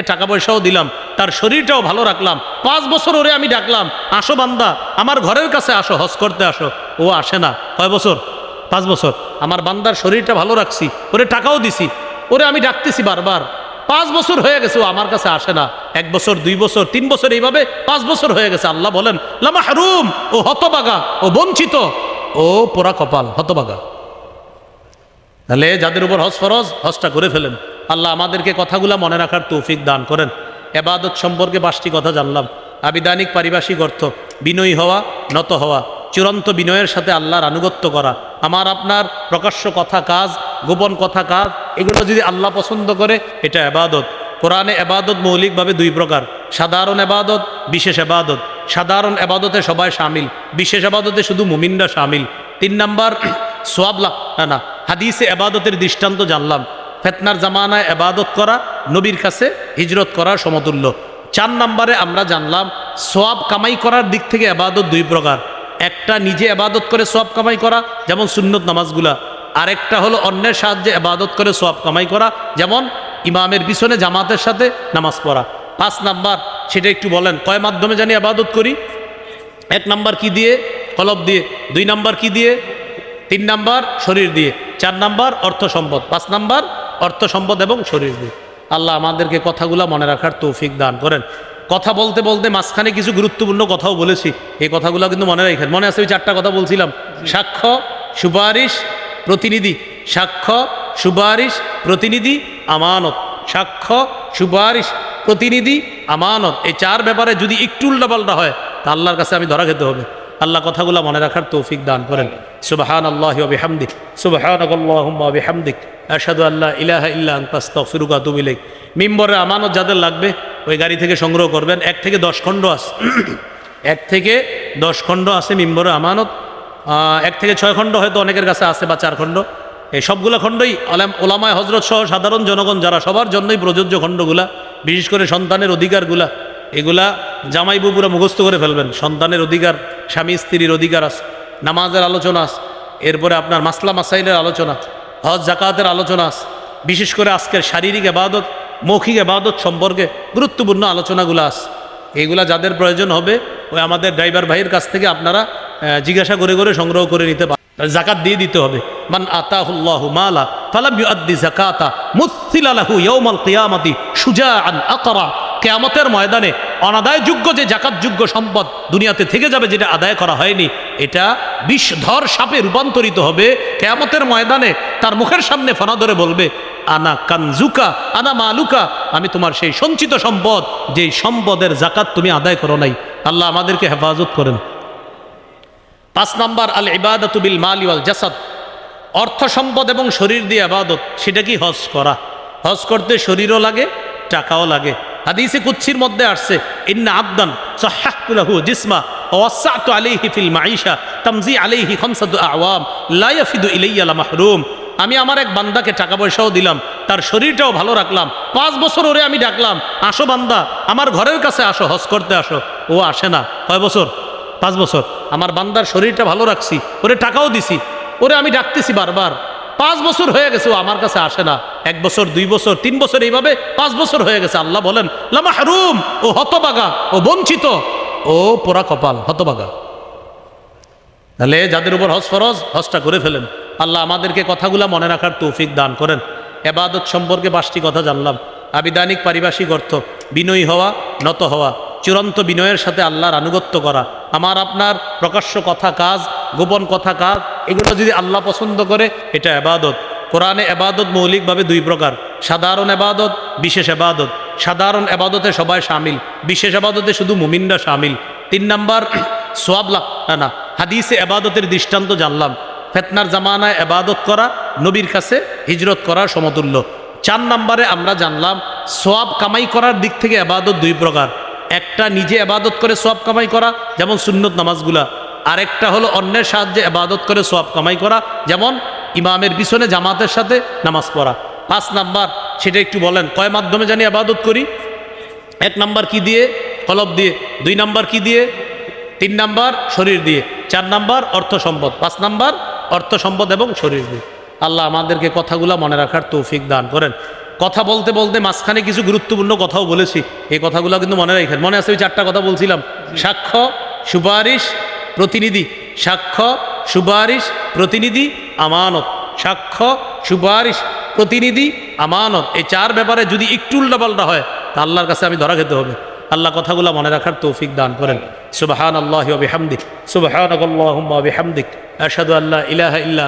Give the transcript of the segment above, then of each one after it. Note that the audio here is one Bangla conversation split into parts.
টাকা পয়সাও দিলাম, তার শরীরটাও ভালো রাখলাম। পাঁচ বছর ওরে আমি ডাকলাম, আসো বান্দা, আমার ঘরের কাছে আসো, হজ করতে আসো। ও আসে না। কয় বছর? পাঁচ বছর। আমার বান্দার শরীরটা ভালো রাখছি, ওরে টাকাও দিছি, ওরে আমি ডাকতেছি বারবার। পাঁচ বছর হয়ে গেছে, ও আমার কাছে আসে না। এক বছর, দুই বছর, তিন বছর এইভাবে পাঁচ বছর হয়ে গেছে। আল্লাহ বলেন লামা হারুম ও হতবাগা, ও বঞ্চিত, ও পোড়া কপাল, হতবাগা। তাহলে যাদের উপর হজ ফরজ, হজটা করে ফেলেন। আল্লাহ আমাদেরকে কথাগুলো মনে রাখার তৌফিক দান করেন। এবাদত সম্পর্কে পাঁচটি কথা জানলাম। আবিধানিক পারিভাষিক অর্থ, বিনয়ী হওয়া, নত হওয়া, চূড়ান্ত বিনয়ের সাথে আল্লাহর আনুগত্য করা। আমার আপনার প্রকাশ্য কথা কাজ, গোপন কথা কাজ, এগুলো যদি আল্লাহ পছন্দ করে, এটা এবাদত। কোরআনে এবাদত মৌলিকভাবে দুই প্রকার। সাধারণ এবাদত, বিশেষ এবাদত। সাধারণ এবাদতে সবাই সামিল, বিশেষ এবাদতে শুধু মুমিনরা সামিল। তিন নাম্বার সোয়াবলা না না, হাদিসে এবাদতের দৃষ্টান্ত জানলাম। ফেতনার জামানায় এবাদত করা, নবীর কাছে হিজরত করার সমতুল্য। চার নম্বরে আমরা জানলাম, সোয়াব কামাই করার দিক থেকে এবাদত দুই প্রকার। একটা নিজে এবাদত করে সোয়াব কামাই করা, যেমন সুন্নত নামাজগুলা। আরেকটা হলো অন্যের সাহায্যে এবাদত করে সোয়াব কামাই করা, যেমন ইমামের পিছনে জামাতের সাথে নামাজ পড়া। পাঁচ নাম্বার, সেটা একটু বলেন, কয় মাধ্যমে জানি আবাদত করি? এক নাম্বার কি দিয়ে? কলব দিয়ে। দুই নাম্বার কি দিয়ে? তিন নাম্বার, শরীর দিয়ে। চার নাম্বার, অর্থ সম্পদ। পাঁচ নাম্বার অর্থ সম্পদ এবং শরীর দিয়ে আল্লাহ আমাদেরকে কথাগুলো মনে রাখার তৌফিক দান করেন। কথা বলতে বলতে মাঝখানে কিছু গুরুত্বপূর্ণ কথাও বলেছি। এই কথাগুলো কিন্তু মনে রাখেন। মনে আছে ওই চারটা কথা বলছিলাম। সাক্ষ্য, সুপারিশ, প্রতিনিধি। সাক্ষ্য, সুপারিশ, প্রতিনিধি, আমানত। সাক্ষ্য, সুপারিশ, প্রতিনিধি, আমানত। এই চার ব্যাপারে যদি একটু উল্টাপাল্টা হয়, তা আল্লাহর কাছে আমি ধরা খেতে হবে। আল্লাহ কথাগুলো মনে রাখার তৌফিক দান করেন। সুবাহান আল্লাহ বিহামদিক সুবাহান বিহামদিক আরশাদু আল্লাহ ইলাহা ইল্লা আনতা, আস্তাগফিরুকা ওয়া মিম্বরের আমানত যাদের লাগবে, ওই গাড়ি থেকে সংগ্রহ করবেন। এক থেকে দশ খণ্ড আছে। এক থেকে দশ খণ্ড আছে মিম্বরের আমানত। এক থেকে ছয় খণ্ড হয়তো অনেকের কাছে আছে বা চার খণ্ড। এই সবগুলো খণ্ডই ওলাম- ওলামায় হজরত সহ সাধারণ জনগণ যারা সবার জন্যই প্রযোজ্য খণ্ডগুলা, বিশেষ করে সন্তানের অধিকারগুলা, এগুলা জামাই বুবুরা মুখস্থ করে ফেলবেন। সন্তানের অধিকার স্বামী স্ত্রীর অধিকার আছে, নামাজের আলোচনা আছে, এরপরে আপনার মাসলা মাসাইলের আলোচনা হজ, জাকাতের আলোচনা আছে, বিশেষ করে আজকের শারীরিক এবাদত মৌখিক এবাদত সম্পর্কে গুরুত্বপূর্ণ আলোচনাগুলো আছে। এইগুলা যাদের প্রয়োজন হবে, ওই আমাদের ড্রাইভার ভাইয়ের কাছ থেকে আপনারা জিজ্ঞাসা করে করে সংগ্রহ করে নিতে পারেন। জাকাত দিয়ে দিতে হবে। মান আতাহুল্লাহু মালা ফালাম ইউআদ্দি যাকাতা মুসিলা লাহু ইয়াউমাল কিয়ামাতি শুজাআন আকরা। কিয়ামতের ময়দানে অনাদায়যোগ্য যে জাকাতযোগ্য সম্পদ দুনিয়াতে থেকে যাবে যেটা আদায় করা হয়নি, এটা বিষধর সাপে রূপান্তরিত হবে। কেয়ামতের ময়দানে তার মুখের সামনে ফনা ধরে বলবে, আনা কানজুকা, আনা মালুকা, আমি তোমার সেই সঞ্চিত সম্পদ, যেই সম্পদের জাকাত তুমি আদায় করো নাই। আল্লাহ আমাদেরকে হেফাজত করেন। পাঁচ নাম্বার, আল ইবাদত বিল মাল ওয়াল জাসাদ। অর্থ সম্পদ এবং শরীর দিয়ে আবাদত, সেটা কি হজ করা? হজ করতে শরীরও লাগে, টাকাও লাগে। হাদিসে কুচ্ছির মধ্যে আসছে, ইন্না আবদান সাহাকুলাহু জিসমা ওয়াসাতু আলাইহি ফিল মাইশা তামজি আলাইহি খামসাতু আওয়াম, লা ইয়াফিদু ইলাইয়া লা মাহরুম আমি আমার এক বান্দাকে টাকা পয়সাও দিলাম, তার শরীরটাও ভালো রাখলাম। পাঁচ বছর ওরে আমি ডাকলাম, আসো বান্দা, আমার ঘরের কাছে আসো, হজ করতে আসো। ও আসে না। কয় বছর? পাঁচ বছর। আমার বান্দার শরীরটা ভালো রাখছি, ওরে টাকাও দিছি, ওরে আমি ডাকতেছি বারবার। পাঁচ বছর হয়ে গেছে ও আমার কাছে আসে না। এক বছর, দুই বছর, তিন বছর এইভাবে পাঁচ বছর হয়ে গেছে। আল্লাহ বলেন লামা হারুম ও হতবাগা, ও বঞ্চিত, ও পোড়া কপাল, হতবাগা। তাহলে যাদের উপর হজ ফরজ, হজটা করে ফেলেন। আল্লাহ আমাদেরকে কথাগুলো মনে রাখার তৌফিক দান করেন। এবাদত সম্পর্কে পাঁচটি কথা জানলাম। আবিধানিক পারিভাষিক অর্থ, বিনয়ী হওয়া, নত হওয়া, চূড়ান্ত বিনয়ের সাথে আল্লাহর আনুগত্য করা। আমার, আপনার প্রকাশ্য কথা কাজ, গোপন কথা কাজ, এগুলো যদি আল্লাহ পছন্দ করে, এটা এবাদত। কোরআনে এবাদত মৌলিকভাবে দুই প্রকার। সাধারণ এবাদত, বিশেষ এবাদত। সাধারণ এবাদতে সবাই সামিল, বিশেষ এবাদতে শুধু মুমিনরা সামিল। তিন নাম্বার, সোয়াব না না, হাদিসে এবাদতের দৃষ্টান্ত জানলাম। ফেতনার জামানায় এবাদত করা, নবীর কাছে হিজরত করার সমতুল্য। চার নাম্বারে আমরা জানলাম, সোয়াব কামাই করার দিক থেকে এবাদত দুই প্রকার। একটা নিজে এবাদত করে সোয়াব কামাই করা, যেমন সুন্নত নামাজগুলা। আরেকটা হলো অন্যের সাহায্যে এবাদত করে সোয়াব কামাই করা, যেমন ইমামের পিছনে জামাতের সাথে নামাজ পড়া। পাঁচ নাম্বার, সেটা একটু বলেন, কয় মাধ্যমে জানি আবাদত করি? এক নাম্বার কি দিয়ে? কলব দিয়ে। দুই নাম্বার কি দিয়ে? তিন নাম্বার, শরীর দিয়ে। চার নাম্বার, অর্থ সম্পদ। পাঁচ নাম্বার, অর্থ সম্পদ এবং শরীর দিয়ে। আল্লাহ আমাদেরকে কথাগুলো মনে রাখার তৌফিক দান করেন। কথা বলতে বলতে মাঝখানে কিছু গুরুত্বপূর্ণ কথাও বলেছি। এই কথাগুলো কিন্তু মনে রাখেন। মনে আছে ওই চারটা কথা বলছিলাম। সাক্ষ্য, সুপারিশ, প্রতিনিধি। সাক্ষ্য, সুপারিশ, প্রতিনিধি আমানত, সাক্ষ্য, সুপারিশ, প্রতিনিধি, আমানত, এই চার ব্যাপারে যদি একটু উল্টাপাল্টা হয়, তা আল্লাহর কাছে আমি ধরা খেতে হবে। আল্লাহ কথাগুলো মনে রাখার তৌফিক দান করেন। সুবাহান আল্লাহ বিহামদিক সুবাহান বিহামদিক, আশহাদু আল্লাহ ইলাহা ইল্লা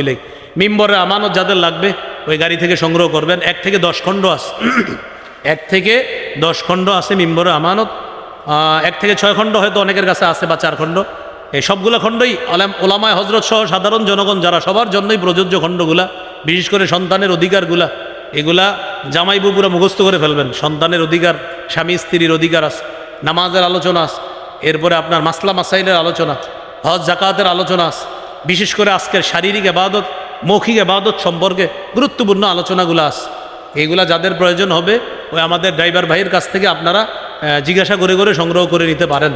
ইলাইক। মিম্বরের আমানত যাদের লাগবে, ওই গাড়ি থেকে সংগ্রহ করবেন। এক থেকে দশ খণ্ড আছে। এক থেকে দশ খণ্ড আছে মিম্বরের আমানত। এক থেকে ছয় খণ্ড হয়তো অনেকের কাছে আছে বা চার খণ্ড। এই সবগুলো খণ্ডই ওলাম- ওলামায় হজরত সহ সাধারণ জনগণ যারা সবার জন্যই প্রযোজ্য খণ্ডগুলা, বিশেষ করে সন্তানের অধিকারগুলা, এগুলা জামাই বুবুরা মুখস্থ করে ফেলবেন। সন্তানের অধিকার, স্বামী স্ত্রীর অধিকার আছে, নামাজের আলোচনা আছে, এরপরে আপনার মাসলা মাসাইলের আলোচনা হজ জাকাতের আলোচনা আছে, বিশেষ করে আজকের শারীরিক আবাদত, মৌখিক আবাদত সম্পর্কে গুরুত্বপূর্ণ আলোচনাগুলো আছে। এইগুলা যাদের প্রয়োজন হবে, ওই আমাদের ড্রাইভার ভাইয়ের কাছ থেকে আপনারা জিজ্ঞাসা করে করে সংগ্রহ করে নিতে পারেন।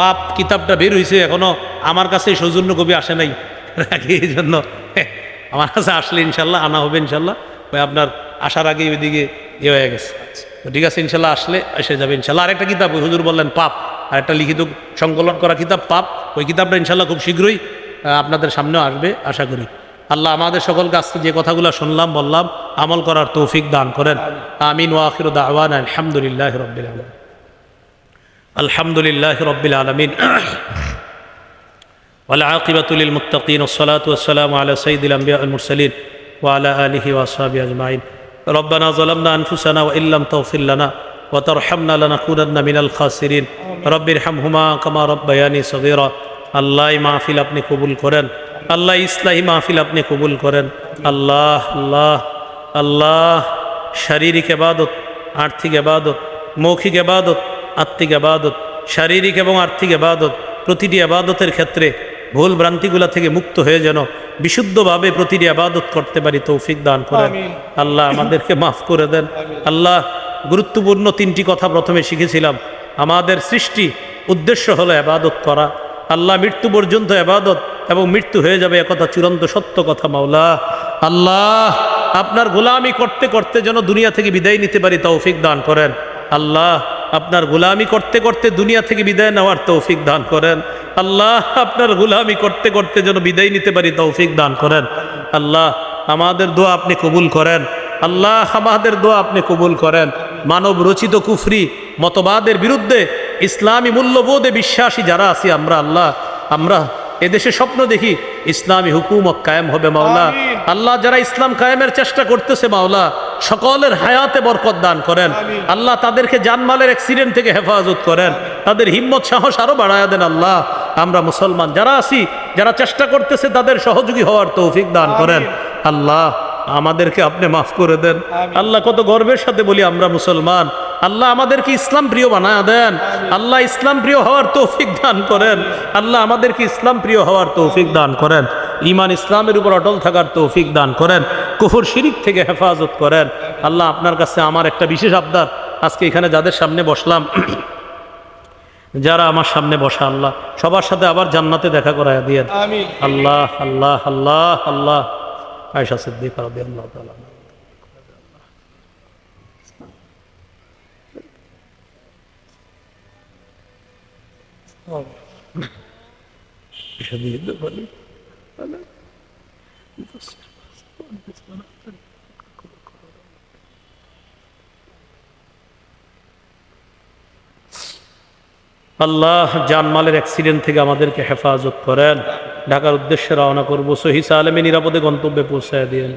পাপ কিতাবটা বের হয়েছে এখনও আমার কাছে সৌজন্য কবি আসে নাই। রাখি, এই জন্য। আমার কাছে আসলে ইনশাল্লাহ, আনা হবে ইনশাল্লাহ। ওই আপনার আসার আগে ওইদিকে ইয়ে হয়ে গেছে। ঠিক আছে, ইনশাল্লাহ আসলে এসে যাবে ইনশাল্লাহ। আরেকটা কিতাব হুজুর বললেন পাপ। আর একটা লিখিত সংকলন করা কিতাব, পাপ। ওই কিতাবটা ইনশাল্লাহ খুব শীঘ্রই আপনাদের সামনেও আসবে, আশা করি। আল্লাহ আমাদের সকল কাছে যে কথাগুলো শুনলাম, বললাম, আমল করার তৌফিক দান করেন। আমিন ওয়াখির দাওয়ান, আলহামদুলিল্লাহ রবিল আলম الحمد لله رب العالمين والعاقبة للمتقين والصلاة والسلام على سيد الأنبياء المرسلين وعلى آله وأصحابه أجمعين ربنا ظلمنا أنفسنا وإن لم تغفر لنا وترحمنا لنكونن من الخاسرين رب ارحمهما كما ربياني صغيرا আল্লাহ মাহফিল আপনি কবুল করেন আল্লাহ ইসলাহী মাহফিল আপনি কবুল করেন আল্লাহ আল্লাহ আল্লাহ শারীরিক এবাদত আর্থিক এবাদত মৌখিক এবাদত আত্মিক আবাদত শারীরিক এবং আর্থিক আবাদত প্রতিটি আবাদতের ক্ষেত্রে ভুল ভ্রান্তিগুলা থেকে মুক্ত হয়ে যেন বিশুদ্ধভাবে প্রতিটি আবাদত করতে পারি তৌফিক দান করেন। আল্লাহ আমাদেরকে মাফ করে দেন। আল্লাহ গুরুত্বপূর্ণ তিনটি কথা প্রথমে শিখেছিলাম। আমাদের সৃষ্টি উদ্দেশ্য হলো আবাদত করা। আল্লাহ মৃত্যু পর্যন্ত আবাদত এবং মৃত্যু হয়ে যাবে একথা চূড়ান্ত সত্য কথা মাওলা। আল্লাহ আপনার গোলামি করতে করতে যেন দুনিয়া থেকে বিদায় নিতে পারি তৌফিক দান করেন। আল্লাহ আপনার গোলামি করতে করতে দুনিয়া থেকে বিদায় নেওয়ার তৌফিক দান করেন। আল্লাহ আপনার গোলামি করতে করতে যেন বিদায় নিতে পারি তৌফিক দান করেন। আল্লাহ আমাদের দোয়া আপনি কবুল করেন। আল্লাহ আমাদের দোয়া আপনি কবুল করেন। মানব রচিত কুফরি মতবাদের বিরুদ্ধে ইসলামী মূল্যবোধে বিশ্বাসী যারা আছি আমরা আল্লাহ আমরা এদেশে স্বপ্ন দেখি ইসলামী হুকুমত কায়েম হবে মাওলা। আল্লাহ যারা ইসলাম কায়েমের চেষ্টা করতেছে মাওলা সকলের হায়াতে বরকত দান করেন। আল্লাহ তাদেরকে জানমালের অ্যাক্সিডেন্ট থেকে হেফাজত করেন। তাদের হিম্মত সাহস আরও বাড়ায় দেন আল্লাহ। আমরা মুসলমান যারা আছি যারা চেষ্টা করতেছে তাদের সহযোগী হওয়ার তৌফিক দান করেন। আল্লাহ আমাদেরকে আপনি মাফ করে দেন। আল্লাহ কত গর্বের সাথে বলি আমরা মুসলমান। আল্লাহ আমাদেরকে ইসলাম প্রিয় বানায় দেন। আল্লাহ ইসলাম প্রিয় হওয়ার তৌফিক দান করেন। আল্লাহ আমাদেরকে ইসলাম প্রিয় হওয়ার তৌফিক দান করেন। ইমান ইসলামের উপর অটল থাকার তৌফিক দান করেন। কুফর শিরিক থেকে হেফাজত করেন। আল্লাহ আপনার কাছে আমার একটা বিশেষ আবদার। আজকে এখানে যাদের সামনে বসলাম যারা আমার সামনে বসা আল্লাহ সবার সাথে আবার জান্নাতে দেখা করায় দিয়ে আল্লাহ আল্লাহ আল্লাহ আল্লাহ। আয়সা সিদ্দিক। আয়সা দিয়ে দে বলি। আল্লাহ জানমালের অ্যাক্সিডেন্ট থেকে আমাদেরকে হেফাজত করেন ঢাকার উদ্দেশ্যে রওনা করবো সহি সালেমে নিরাপদে গন্তব্যে পৌঁছায় দিয়েন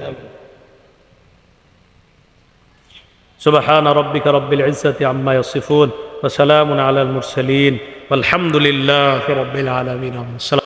سبحان ربك رب العزة عما يصفون وسلام على المرسلين والحمد لله رب العالمين السلام